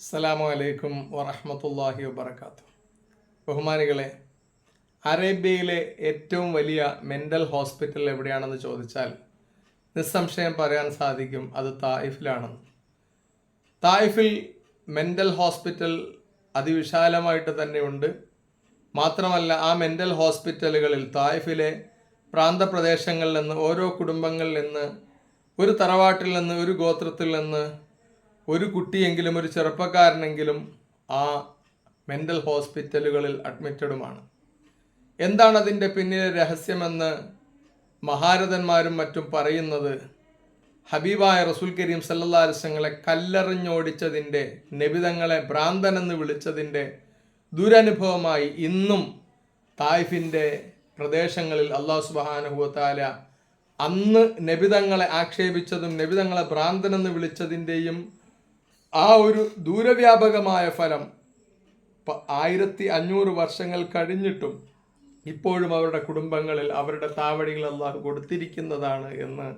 അസ്സലാമു അലൈക്കും വറഹമത്തല്ലാഹി വബർക്കാത്തു ബഹുമാനികളെ അറേബ്യയിലെ ഏറ്റവും വലിയ മെന്റൽ ഹോസ്പിറ്റൽ എവിടെയാണെന്ന് ചോദിച്ചാൽ നിസ്സംശയം പറയാൻ സാധിക്കും അത് തായിഫിലാണെന്ന്. തായിഫിൽ മെന്റൽ ഹോസ്പിറ്റൽ അതിവിശാലമായിട്ട് തന്നെയുണ്ട്. മാത്രമല്ല ആ മെന്റൽ ഹോസ്പിറ്റലുകളിൽ തായിഫിലെ പ്രാന്തപ്രദേശങ്ങളിൽ നിന്ന് ഓരോ കുടുംബങ്ങളിൽ നിന്ന് ഒരു തറവാട്ടിൽ നിന്ന് ഒരു ഗോത്രത്തിൽ നിന്ന് ഒരു കുട്ടിയെങ്കിലും ഒരു ചെറുപ്പക്കാരനെങ്കിലും ആ മെന്റൽ ഹോസ്പിറ്റലുകളിൽ അഡ്മിറ്റഡുമാണ് എന്താണ് അതിന്റെ പിന്നിലെ രഹസ്യമെന്ന് മഹാരഥന്മാരും മറ്റും പറയുന്നത് ഹബീബായ റസൂൽ കരീം വസല്ലങ്ങളെ കല്ലെറിഞ്ഞോടിച്ചതിന്റെ നബിതങ്ങളെ ഭ്രാന്തനെന്ന് വിളിച്ചതിന്റെ ദുരനുഭവമായി ഇന്നും തായ്ഫിന്റെ പ്രദേശങ്ങളിൽ അള്ളാഹു സുബാനുഭവത്താല അന്ന് നബിതങ്ങളെ ആക്ഷേപിച്ചതും നബിതങ്ങളെ ഭ്രാന്തനെന്ന് വിളിച്ചതിന്റെയും ആ ഒരു ദൂരവ്യാപകമായ ഫലം ആയിരത്തി അഞ്ഞൂറ് വർഷങ്ങൾ കഴിഞ്ഞിട്ടും ഇപ്പോഴും അവരുടെ കുടുംബങ്ങളിൽ അവരുടെ താവടികൾ അള്ളാഹു കൊടുത്തിരിക്കുന്നതാണ് എന്ന്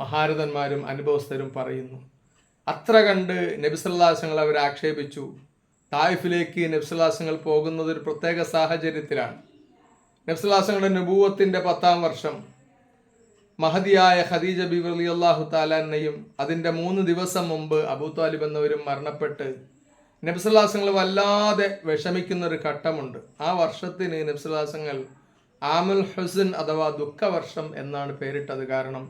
മഹാരഥന്മാരും അനുഭവസ്ഥരും പറയുന്നു. അത്ര കണ്ട് നബിസല്ലാസങ്ങൾ അവരെ ആക്ഷേപിച്ചു. തായിഫിലേക്ക് നബ്സുല്ലാസങ്ങൾ പോകുന്നത് ഒരു പ്രത്യേക സാഹചര്യത്തിലാണ്. നബ്സുല്ലാസങ്ങളുടെ നുപൂവത്തിന്റെ പത്താം വർഷം മഹതിയായ ഖദീജ ബി അലി അള്ളാഹു താലാനെയും അതിന്റെ മൂന്ന് ദിവസം മുമ്പ് അബൂ താലിബ് എന്നവരും മരണപ്പെട്ട് നബ്സുല്ലാസങ്ങൾ വല്ലാതെ വിഷമിക്കുന്ന ഒരു ഘട്ടമുണ്ട്. ആ വർഷത്തിന് നബ്സുല്ലാസങ്ങൾ ആമുൽ ഹുസൻ അഥവാ ദുഃഖവർഷം എന്നാണ് പേരിട്ടത്. കാരണം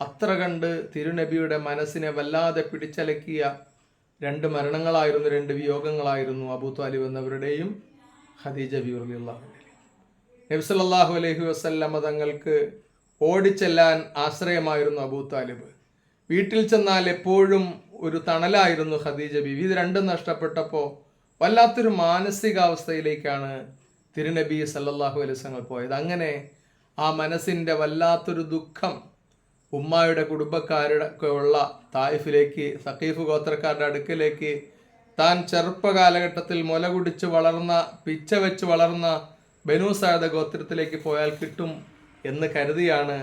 അത്ര കണ്ട് തിരുനബിയുടെ മനസ്സിനെ വല്ലാതെ പിടിച്ചലക്കിയ രണ്ട് മരണങ്ങളായിരുന്നു രണ്ട് വിയോഗങ്ങളായിരുന്നു അബൂ താലിബ് എന്നവരുടെയും ഖദീജ ബി അലി അള്ളാഹു നബ്സല്ലാഹു അലഹി വസ്ല്ലാം തങ്ങൾക്ക് ഓടിച്ചെല്ലാൻ ആശ്രയമായിരുന്നു അബൂ താലിബ്. വീട്ടിൽ ചെന്നാൽ എപ്പോഴും ഒരു തണലായിരുന്നു ഖദീജ ബീവി. ഇത് രണ്ടും നഷ്ടപ്പെട്ടപ്പോൾ വല്ലാത്തൊരു മാനസികാവസ്ഥയിലേക്കാണ് തിരുനബി സല്ലാഹു വസല്ലം പോയത്. അങ്ങനെ ആ മനസ്സിന്റെ വല്ലാത്തൊരു ദുഃഖം ഉമ്മായുടെ കുടുംബക്കാരുടെ ഉള്ള തായിഫിലേക്ക് സഖീഫ് ഗോത്രക്കാരുടെ അടുക്കിലേക്ക് താൻ ചെറുപ്പകാലഘട്ടത്തിൽ മുല കുടിച്ച് വളർന്ന പിച്ച വെച്ച് വളർന്ന ബനു സാദ ഗോത്രത്തിലേക്ക് പോയാൽ കിട്ടും എന്ന് കരുതിയാണ്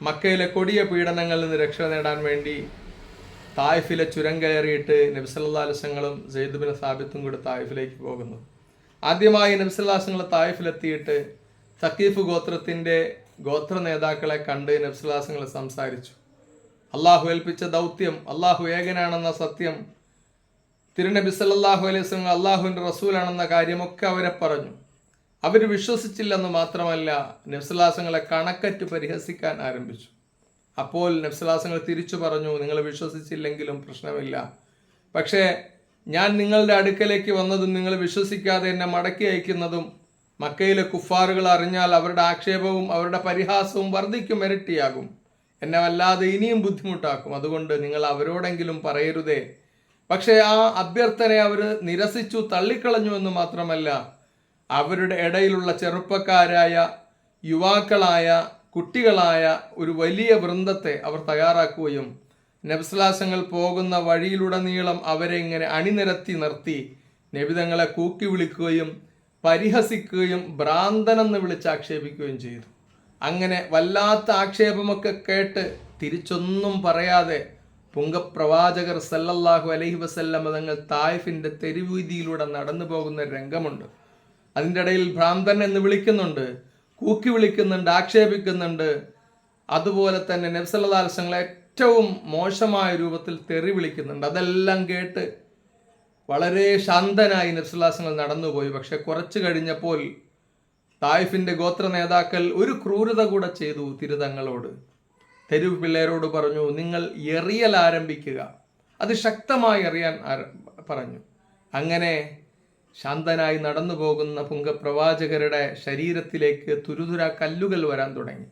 മക്കയിലെ കൊടിയ പീഡനങ്ങളിൽ നിന്ന് രക്ഷ നേടാൻ വേണ്ടി തായിഫിലെ ചുരം കയറിയിട്ട് നബ്സല്ലാസങ്ങളും സെയ്ദുബിന് സാബിത്തും കൂടി തായിഫിലേക്ക് പോകുന്നു. ആദ്യമായി നബ്സല്ലാസങ്ങൾ തായിഫിലെത്തിയിട്ട് സക്കീഫ് ഗോത്രത്തിന്റെ ഗോത്ര നേതാക്കളെ കണ്ട് നബ്സല്ലാസങ്ങൾ സംസാരിച്ചു. അള്ളാഹു ഏൽപ്പിച്ച ദൗത്യം അള്ളാഹു ഏകനാണെന്ന സത്യം തിരുനബി സല്ലല്ലാഹു അലൈഹി സ്വലം അള്ളാഹുവിന്റെ റസൂലാണെന്ന കാര്യമൊക്കെ അവരെ പറഞ്ഞു. അവർ വിശ്വസിച്ചില്ലെന്ന് മാത്രമല്ല നഫ്സലാസങ്ങളെ കണക്കറ്റ് പരിഹസിക്കാൻ ആരംഭിച്ചു. അപ്പോൾ നഫ്സലാസങ്ങൾ തിരിച്ചു പറഞ്ഞു നിങ്ങൾ വിശ്വസിച്ചില്ലെങ്കിലും പ്രശ്നമില്ല. പക്ഷേ ഞാൻ നിങ്ങളുടെ അടുക്കലേക്ക് വന്നതും നിങ്ങൾ വിശ്വസിക്കാതെ എന്നെ മടക്കി അയക്കുന്നതും മക്കയിലെ കുഫാറുകൾ അറിഞ്ഞാൽ അവരുടെ ആക്ഷേപവും അവരുടെ പരിഹാസവും വർദ്ധിക്കും ഇരട്ടിയാകും. എന്നെ വല്ലാതെ ഇനിയും ബുദ്ധിമുട്ടാക്കും. അതുകൊണ്ട് നിങ്ങൾ അവരോടെങ്കിലും പറയരുതേ. പക്ഷേ ആ അഭ്യർത്ഥനയെ അവർ നിരസിച്ചു തള്ളിക്കളഞ്ഞു എന്ന് മാത്രമല്ല അവരുടെ ഇടയിലുള്ള ചെറുപ്പക്കാരായ യുവാക്കളായ കുട്ടികളായ ഒരു വലിയ വൃന്ദത്തെ അവർ തയ്യാറാക്കുകയും നബ്സലാസങ്ങൾ പോകുന്ന വഴിയിലുടനീളം അവരെ ഇങ്ങനെ അണിനിരത്തി നിർത്തി നബിതങ്ങളെ കൂക്കി വിളിക്കുകയും പരിഹസിക്കുകയും ഭ്രാന്തനെന്ന് വിളിച്ച് ആക്ഷേപിക്കുകയും ചെയ്തു. അങ്ങനെ വല്ലാത്ത ആക്ഷേപമൊക്കെ കേട്ട് തിരിച്ചൊന്നും പറയാതെ പുങ്കപ്രവാചകർ സല്ലല്ലാഹു അലൈഹി വസല്ലം തങ്ങൾ തായിഫിന്റെ തെരുവീതിയിലൂടെ നടന്നു പോകുന്ന രംഗമുണ്ട്. അതിന്റെ ഇടയിൽ ഭ്രാന്തൻ എന്ന് വിളിക്കുന്നുണ്ട് കൂക്കി വിളിക്കുന്നുണ്ട് ആക്ഷേപിക്കുന്നുണ്ട്. അതുപോലെ തന്നെ നബ്സല്ലാസങ്ങളെ ഏറ്റവും മോശമായ രൂപത്തിൽ തെറി വിളിക്കുന്നുണ്ട്. അതെല്ലാം കേട്ട് വളരെ ശാന്തനായി നബ്സല്ലാസങ്ങൾ നടന്നുപോയി. പക്ഷെ കുറച്ച് കഴിഞ്ഞപ്പോൾ തായിഫിന്റെ ഗോത്ര നേതാക്കൾ ഒരു ക്രൂരത കൂടെ ചെയ്തു തിരുതങ്ങളോട്. തെരുവ് പിള്ളേരോട് പറഞ്ഞു നിങ്ങൾ എറിയൽ ആരംഭിക്കുക. അത് ശക്തമായി എറിയാൻ പറഞ്ഞു. അങ്ങനെ ശാന്തനായി നടന്നു പോകുന്ന പുങ്കപ്രവാചകരുടെ ശരീരത്തിലേക്ക് തുരുതുര കല്ലുകൾ വരാൻ തുടങ്ങി.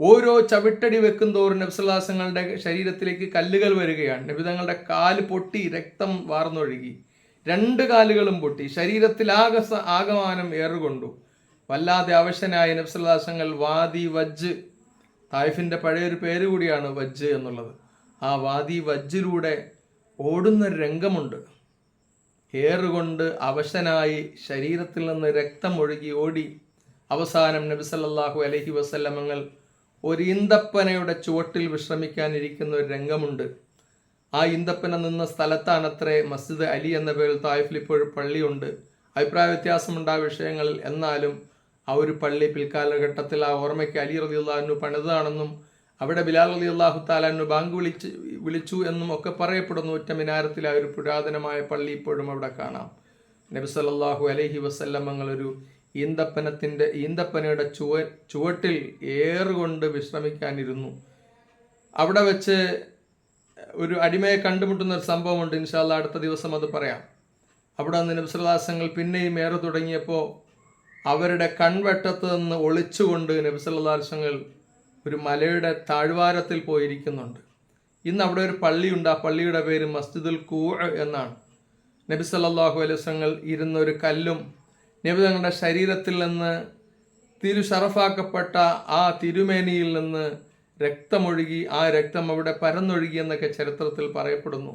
ഓരോ ചവിട്ടടി വെക്കുന്തോറും നബ്സല്ലാസങ്ങളുടെ ശരീരത്തിലേക്ക് കല്ലുകൾ വരികയാണ്. നബിതങ്ങളുടെ കാൽ പൊട്ടി രക്തം വാർന്നൊഴുകി. രണ്ട് കാലുകളും പൊട്ടി. ശരീരത്തിൽ ആകസ ആകമാനം ഏറുകൊണ്ടു. വല്ലാതെ അവശനായ നബ്സല്ലാസങ്ങൾ വാദി വജ്ജ് തായിഫിന്റെ പഴയൊരു പേര് കൂടിയാണ് വജ്ജ് എന്നുള്ളത്. ആ വാദി വജ്ജിലൂടെ ഓടുന്ന രംഗമുണ്ട്. ഏറുകൊണ്ട് അവശനായി ശരീരത്തിൽ നിന്ന് രക്തം ഒഴുകി ഓടി. അവസാനം നബി സല്ലല്ലാഹു അലൈഹി വസല്ലമങ്ങൾ ഒരു ഈന്തപ്പനയുടെ ചുവട്ടിൽ വിശ്രമിക്കാനിരിക്കുന്ന ഒരു രംഗമുണ്ട്. ആ ഈന്തപ്പന നിന്ന സ്ഥലത്താണത്രേ മസ്ജിദ് അലി എന്ന പേരിൽ തായിഫിൽ ഇപ്പോഴും പള്ളിയുണ്ട്. അഭിപ്രായ വ്യത്യാസമുണ്ടായ വിഷയങ്ങളിൽ എന്നാലും ആ ഒരു പള്ളി പിൽക്കാലഘട്ടത്തിൽ ആ ഓർമ്മയ്ക്ക് അലി റതി അള്ളാഹുനു പണിതാണെന്നും അവിടെ ബിലാൽ അലി അള്ളാഹു താലാനു ബാങ്ക് വിളിച്ച് വിളിച്ചു എന്നും ഒക്കെ പറയപ്പെടുന്നു. ഒറ്റ മിനാരത്തിൽ ഒരു പുരാതനമായ പള്ളി ഇപ്പോഴും അവിടെ കാണാം. നബി സല്ലാഹു അലഹി വസല്ലമ്മങ്ങളൊരു ഈന്തപ്പനത്തിന്റെ ഈന്തപ്പനയുടെ ചുവ ചുവട്ടിൽ ഏറുകൊണ്ട് വിശ്രമിക്കാനിരുന്നു. അവിടെ വെച്ച് ഒരു അടിമയെ കണ്ടുമുട്ടുന്ന ഒരു സംഭവമുണ്ട്. ഇൻഷാല്ല അടുത്ത ദിവസം അത് പറയാം. അവിടെ നിന്ന് നബ്സല്ലാസങ്ങൾ പിന്നെയും ഏറെ തുടങ്ങിയപ്പോൾ അവരുടെ കൺവെട്ടത്ത് നിന്ന് ഒളിച്ചുകൊണ്ട് നബ്സല്ലാസങ്ങൾ ഒരു മലയുടെ താഴ്വാരത്തിൽ പോയിരിക്കുന്നുണ്ട്. ഇന്ന് അവിടെ ഒരു പള്ളിയുണ്ട്. ആ പള്ളിയുടെ പേര് മസ്ജിദുൽ കൂ എന്നാണ്. നബി സല്ലാഹു അലൈഹി വസല്ലങ്ങൾ ഇരുന്ന ഒരു കല്ലും നബി തങ്ങളുടെ ശരീരത്തിൽ നിന്ന് തിരു ഷറഫാക്കപ്പെട്ട ആ തിരുമേനിയിൽ നിന്ന് രക്തമൊഴുകി ആ രക്തം അവിടെ പരന്നൊഴുകി എന്നൊക്കെ ചരിത്രത്തിൽ പറയപ്പെടുന്നു.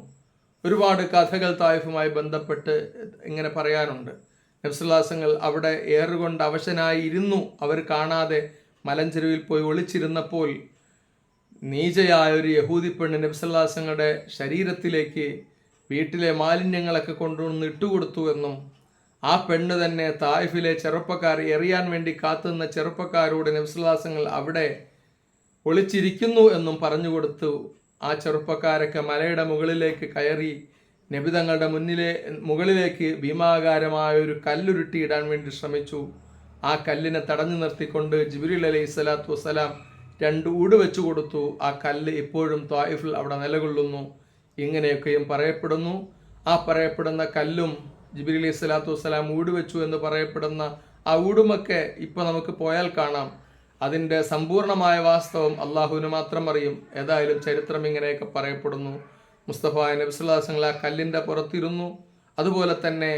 ഒരുപാട് കഥകൾ തായിഫുമായി ബന്ധപ്പെട്ട് ഇങ്ങനെ പറയാനുണ്ട്. നബ്സുല്ലാസങ്ങൾ അവിടെ ഏറുകൊണ്ട് അവശനായി ഇരുന്നു. അവർ കാണാതെ മലഞ്ചെരുവിൽ പോയി ഒളിച്ചിരുന്നപ്പോൾ നീചയായ ഒരു യഹൂദി പെണ്ണ് നബ്സല്ലാസങ്ങളുടെ ശരീരത്തിലേക്ക് വീട്ടിലെ മാലിന്യങ്ങളൊക്കെ കൊണ്ടുവന്ന് ഇട്ടുകൊടുത്തു എന്നും ആ പെണ്ണ് തന്നെ തായിഫിലെ ചെറുപ്പക്കാർ എറിയാൻ വേണ്ടി കാത്തുന്ന ചെറുപ്പക്കാരോട് നബ്സല്ലാസങ്ങൾ അവിടെ ഒളിച്ചിരിക്കുന്നു എന്നും പറഞ്ഞു കൊടുത്തു. ആ ചെറുപ്പക്കാരൊക്കെ മലയുടെ മുകളിലേക്ക് കയറി നബിതങ്ങളുടെ മുന്നിലെ മുകളിലേക്ക് ഭീമാകാരമായ ഒരു കല്ലുരുട്ടിയിടാൻ വേണ്ടി ശ്രമിച്ചു. ആ കല്ലിനെ തടഞ്ഞു നിർത്തിക്കൊണ്ട് ജിബിരിൽ അലൈഹി സ്വലാത്തു വസ്സലാം രണ്ട് ഊട് വെച്ചു കൊടുത്തു. ആ കല്ല് ഇപ്പോഴും ത്വായിഫിൽ അവിടെ നിലകൊള്ളുന്നു. ഇങ്ങനെയൊക്കെയും പറയപ്പെടുന്നു. ആ പറയപ്പെടുന്ന കല്ലും ജിബിരി അലൈഹി സ്വലാത്തു വസ്സലാം ഊട് വെച്ചു എന്ന് പറയപ്പെടുന്ന ആ ഊടുമൊക്കെ ഇപ്പൊ നമുക്ക് പോയാൽ കാണാം. അതിന്റെ സമ്പൂർണമായ വാസ്തവം അള്ളാഹുവിന് മാത്രം അറിയും. ഏതായാലും ചരിത്രം ഇങ്ങനെയൊക്കെ പറയപ്പെടുന്നു. മുസ്തഫ നബിസ്ലാസങ്ങൾ ആ കല്ലിന്റെ പുറത്തിരുന്നു. അതുപോലെ തന്നെ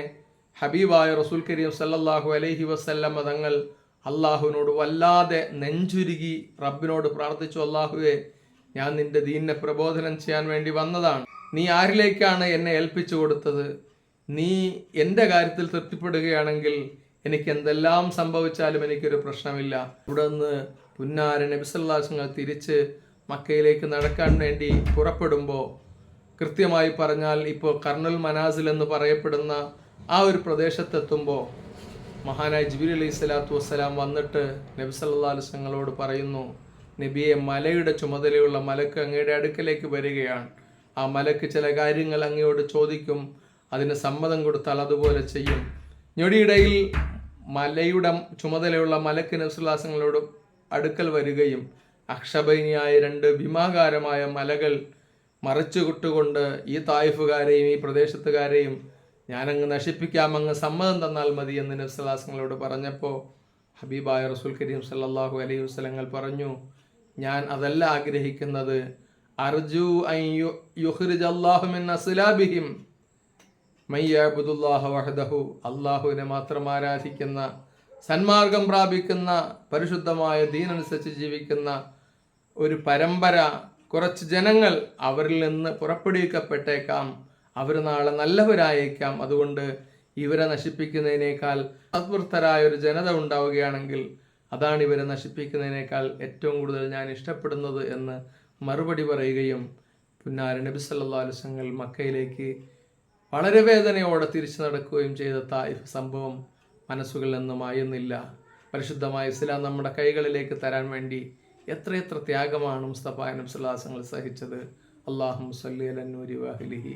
ഹബീബായ റസൂൽ കരീം സല്ലാഹു അലൈഹി വസല്ലം തങ്ങൾ അള്ളാഹുവിനോട് വല്ലാതെ നെഞ്ചുരുകി റബ്ബിനോട് പ്രാർത്ഥിച്ചു അള്ളാഹുവെ ഞാൻ നിന്റെ ദീനിനെ പ്രബോധനം ചെയ്യാൻ വേണ്ടി വന്നതാണ്. നീ ആരിലേക്കാണ് എന്നെ ഏൽപ്പിച്ചു കൊടുത്തത്? നീ എന്റെ കാര്യത്തിൽ തൃപ്തിപ്പെടുകയാണെങ്കിൽ എനിക്ക് എന്തെല്ലാം സംഭവിച്ചാലും എനിക്കൊരു പ്രശ്നമില്ല. ഇവിടെ നിന്ന് പുന്നാര നബിസല്ലാസങ്ങൾ തിരിച്ച് മക്കയിലേക്ക് നടക്കാൻ വേണ്ടി പുറപ്പെടുമ്പോൾ കൃത്യമായി പറഞ്ഞാൽ ഇപ്പോൾ കർണൽ മനാസിൽ എന്ന് പറയപ്പെടുന്ന ആ ഒരു പ്രദേശത്തെത്തുമ്പോൾ മഹാനായ ജിബിരി അലൈഹി സ്വലാത്തു വസ്സലാം വന്നിട്ട് നബി സല്ലാ അലുസങ്ങളോട് പറയുന്നു നബിയെ മലയുടെ ചുമതലയുള്ള മലക്ക് അങ്ങയുടെ അടുക്കലേക്ക് വരികയാണ്. ആ മലക്ക് ചില കാര്യങ്ങൾ അങ്ങയോട് ചോദിക്കും അതിന് സമ്മതം കൊടുത്താൽ അതുപോലെ ചെയ്യും. ഞൊടിയിടയിൽ മലയുടെ ചുമതലയുള്ള മലക്ക് നബ്സുല്ലാസങ്ങളോട് അടുക്കൽ വരികയും അക്ഷബൈനിയായ രണ്ട് വിമാകാരമായ മലകൾ മറച്ചുകുട്ടുകൊണ്ട് ഈ തായിഫുകാരെയും ഈ പ്രദേശത്തുകാരെയും ഞാനങ്ങ് നശിപ്പിക്കാം അങ്ങ് സമ്മതം തന്നാൽ മതി എന്ന് നബ്സലാസങ്ങളോട് പറഞ്ഞപ്പോൾ ഹബീബായ റസൂൽ കരീം സല്ലാഹു അലൈഹി വസ്ലങ്ങൾ പറഞ്ഞു ഞാൻ അതല്ല ആഗ്രഹിക്കുന്നത്. അർജു അസ്ലാബിഹിം. മയ്യാബുദുല്ലാഹ വഹദഹു. അള്ളാഹുവിനെ മാത്രം ആരാധിക്കുന്ന സന്മാർഗം പ്രാപിക്കുന്ന പരിശുദ്ധമായ ദീനനുസരിച്ച് ജീവിക്കുന്ന ഒരു പരമ്പര കുറച്ച് ജനങ്ങൾ അവരിൽ നിന്ന് പുറപ്പെടുവിക്കപ്പെട്ടേക്കാം. അവർ നാളെ നല്ലവരായേക്കാം. അതുകൊണ്ട് ഇവരെ നശിപ്പിക്കുന്നതിനേക്കാൾ അസ്വൃത്തരായ ഒരു ജനത ഉണ്ടാവുകയാണെങ്കിൽ അതാണ് ഇവരെ നശിപ്പിക്കുന്നതിനേക്കാൾ ഏറ്റവും കൂടുതൽ ഞാൻ ഇഷ്ടപ്പെടുന്നത് എന്ന് മറുപടി പറയുകയും പുന്നാര നബി സല്ലാ അലുസങ്ങൾ മക്കയിലേക്ക് വളരെ വേദനയോടെ തിരിച്ചു നടക്കുകയും ചെയ്ത തായിഫ് സംഭവം മനസ്സുകളിൽ നിന്നും മായുന്നില്ല പരിശുദ്ധമായ ഇസ്ലാം നമ്മുടെ കൈകളിലേക്ക് തരാൻ വേണ്ടി എത്രയെത്ര ത്യാഗമാണ് മുസ്തഫ നബ്സുല്ലാസങ്ങൾ സഹിച്ചത്. അള്ളാഹു സല്ലി അലന്നൂരി വാഹിലിഹി